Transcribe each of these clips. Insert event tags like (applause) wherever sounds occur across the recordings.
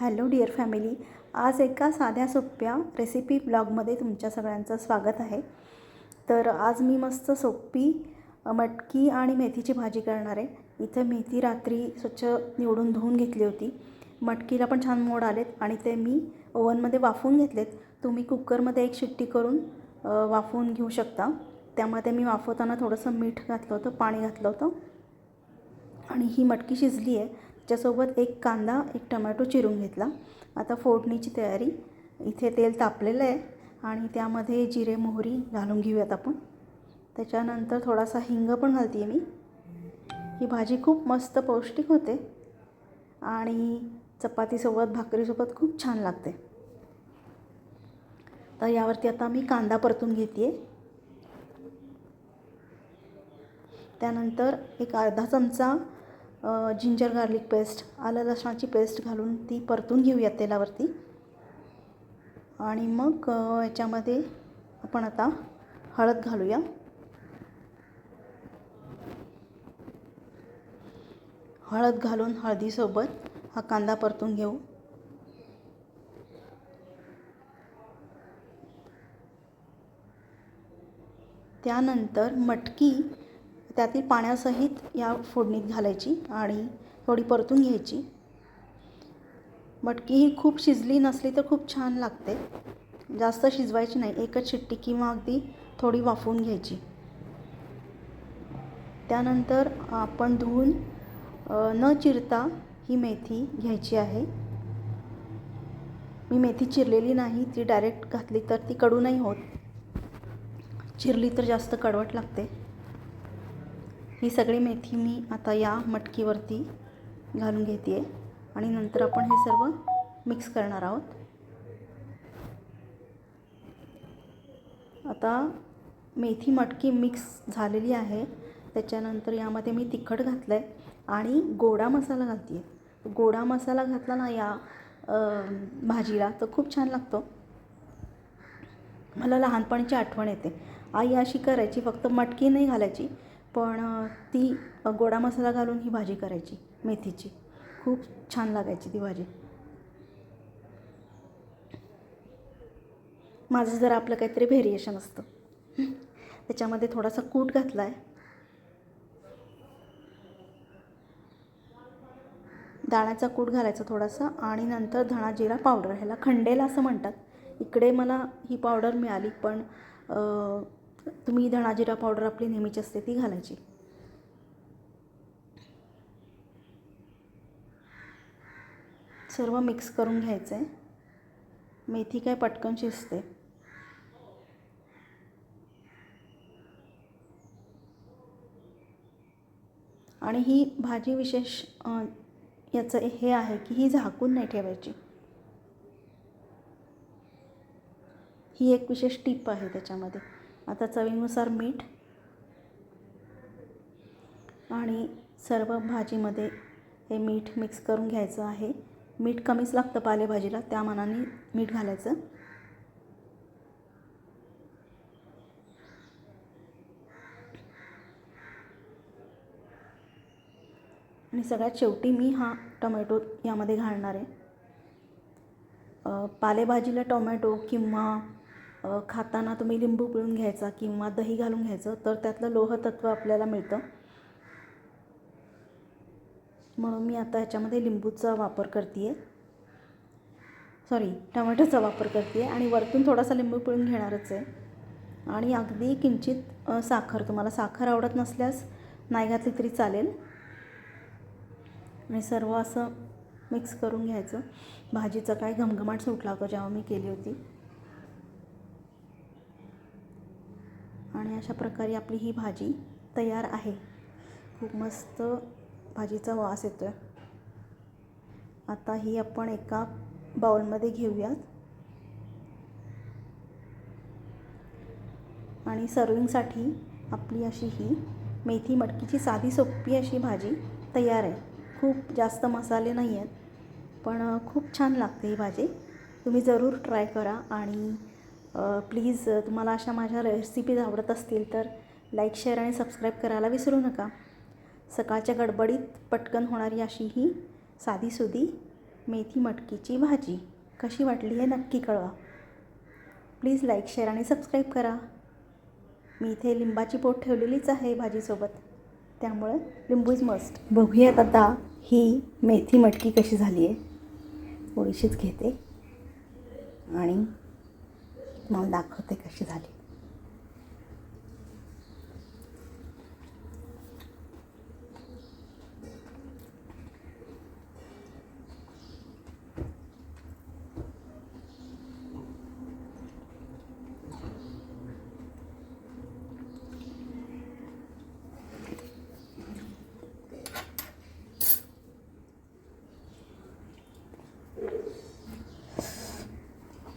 Hello dear family आज एका साध्या सोप्या रेसिपी ब्लॉगमध्ये तुमच्या सगळ्यांचं स्वागत आहे. तर आज मी मस्त सोपी मटकी आणि मेथीची भाजी करणार आहे. इथे मेथी रात्री स्वच्छ निवडून धुवून घेतली होती. मटकीला पण छान मोड आलेत आणि ते मी ओव्हनमध्ये वाफवून घेतलेत. तुम्ही कुकरमध्ये एक शिट्टी करून वाफवून घेऊ शकता. त्यामध्ये मी वाफवताना थोडंसं मीठ घातलं होतं पाणी घातलं होतं. आणि ही मटकी शिजली आहे. त्याच्यासोबत एक कांदा एक टमॅटो चिरून घेतला. आता फोडणीची तयारी. इथे तेल तापलेलं आहे आणि त्यामध्ये जिरे मोहरी घालून घेऊयात आपण. त्याच्यानंतर थोडासा हिंग पण घालते मी. ही भाजी खूप मस्त पौष्टिक होते आणि चपातीसोबत भाकरीसोबत खूप छान लागते. तर यावरती आता मी कांदा परतून घेते त्यानंतर एक अर्धा चमचा जिंजर गार्लिक पेस्ट आलं लसणाची पेस्ट घालून ती परतून घेऊयात तेलावरती. आणि मग याच्यामध्ये आपण आता हळद घालूया. हळद घालून हळदीसोबत हा कांदा परतून घेऊ. त्यानंतर मटकी त्यातील पाण्यासहित या फोडणीत घालायची आणि थोडी परतून घ्यायची. मटकी ही खूप शिजली नसली तर खूप छान लागते. जास्त शिजवायची नाही एकच शिट्टी किंवा अगदी थोडी वाफवून घ्यायची. त्यानंतर आपण धुवून न चिरता ही मेथी घ्यायची आहे. मी मेथी चिरलेली नाही ती डायरेक्ट घातली तर ती कडू नाही होत. चिरली तर जास्त कडवट लागते. ही सगळी मेथी मी आता या मटकीवरती घालून घेते आहे आणि नंतर आपण हे सर्व मिक्स करणार आहोत. आता मेथी मटकी मिक्स झालेली आहे. त्याच्यानंतर यामध्ये मी तिखट घातलं आहे आणि गोडा मसाला घालते आहे गोडा मसाला घातला ना या भाजीला तर खूप छान लागतो. मला लहानपणीची आठवण येते. आई अशी करायची फक्त मटकी नाही घालायची पण ती गोडा मसाला घालून ही भाजी करायची मेथीची. खूप छान लागायची ती भाजी. माझं जर आपलं काहीतरी व्हेरिएशन असतं. त्याच्यामध्ये थोडासा कूट घातला आहे दाण्याचा कूट घालायचा थोडासा आणि नंतर धणा जिरा पावडर ह्याला खंडेला असं म्हणतात. इकडे मला ही पावडर मिळाली पण तुम्ही धणा जिरा पावडर आपली नेहमीची असते ती घालायची. सर्व मिक्स करून घ्यायचं आहे मेथी काय पटकन शिजते. आणि ही भाजी विशेष याचं हे आहे की ही झाकून नाही ठेवायची. ही एक विशेष टीप आहे त्याच्यामध्ये. आता चवीनुसार मीठ आणि सर्व भाजीमध्ये हे मीठ मिक्स करून घ्यायचं आहे. मीठ कमीच लागतं पालेभाजीला त्या मानाने मीठ घालायचं. आणि सगळ्यात शेवटी मी हा टोमॅटो यामध्ये घालणार आहे. पालेभाजीला टोमॅटो किंवा खाताना तुम्ही लिंबू पिळून घ्यायचा किंवा दही घालून घ्यायचं तर त्यातलं लोहतत्व आपल्याला मिळतं. म्हणून मी आता ह्याच्यामध्ये लिंबूचा वापर करते आहे सॉरी टमॅटोचा वापर करते आहे आणि वरतून थोडासा लिंबू पिळून घेणारच आहे. आणि अगदी किंचित साखर. तुम्हाला साखर आवडत नसल्यास नाही घातली तरी चालेल. आणि सर्व असं मिक्स करून घ्यायचं. भाजीचा काय घमघमाट सुटला होता जेव्हा मी केली होती. आणि अशा प्रकारे आपली ही भाजी तयार आहे. खूप मस्त भाजीचा वास येतो आहे आता ही आपण एका बाउलमध्ये घेऊयात. आणि सर्विंगसाठी आपली अशी ही मेथी मटकीची साधी सोपी अशी भाजी तयार आहे. खूप जास्त मसाले नाही आहेत पण खूप छान लागते ही भाजी. तुम्ही जरूर ट्राय करा आणि प्लीज तुम्हाला अशा माझ्या रेसिपीज आवडत असतील तर लाईक शेअर आणि सबस्क्राईब करायला विसरू नका. सकाळच्या गडबडीत पटकन होणारी अशी ही साधीसुधी मेथी मटकीची भाजी. कशी वाटली हे नक्की कळवा. प्लीज लाईक शेअर आणि सबस्क्राईब करा. मी इथे लिंबाची पोट ठेवलेलीच आहे भाजीसोबत. त्यामुळे लिंबू इज मस्ट बघूयात आता ही मेथी मटकी कशी झाली आहे थोडीशीच घेते. आणि तुम्हाला दाखवते कशी झाली.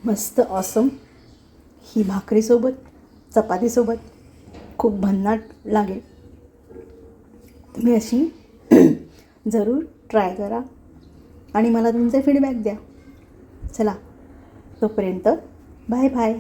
मस्त ऑसम ही भाकरीसोबत चपातीसोबत खूप भन्नाट लागेल. तुम्ही अशी (clears throat) जरूर ट्राय करा आणि मला तुमचे फीडबॅक द्या. चला तोपर्यंत बाय बाय